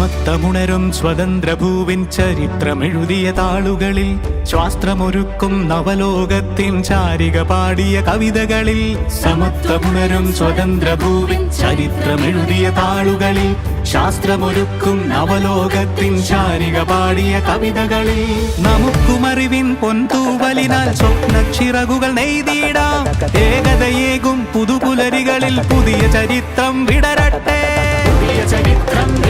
സമത്തമുണരും സ്വതന്ത്രഭൂവിൻ ചരിത്രമെഴുതിയ താളുകളിൽ ശാസ്ത്രമൊരുക്കും നവലോകത്തിൻ ചാരിക പാടിയ കവിതകളിൽ സമത്വമുണരും സ്വതന്ത്രഭൂവിൻ ചരിത്രമെഴുതിയ താളുകളിൽ ശാസ്ത്രമൊരുക്കും നവലോകത്തിൻ ചാരിക പാടിയ കവിതകളിൽ. നമുക്കുമറിവിൻ പൊൻതൂവലിനാൽ സ്വപ്നച്ചിറകുകൾ നെയ്തിടാം. ഏകതയേകും പുതുപുലരികളിൽ പുതിയ ചരിത്രം വിടരട്ടെ. പുതിയ ചരിത്രം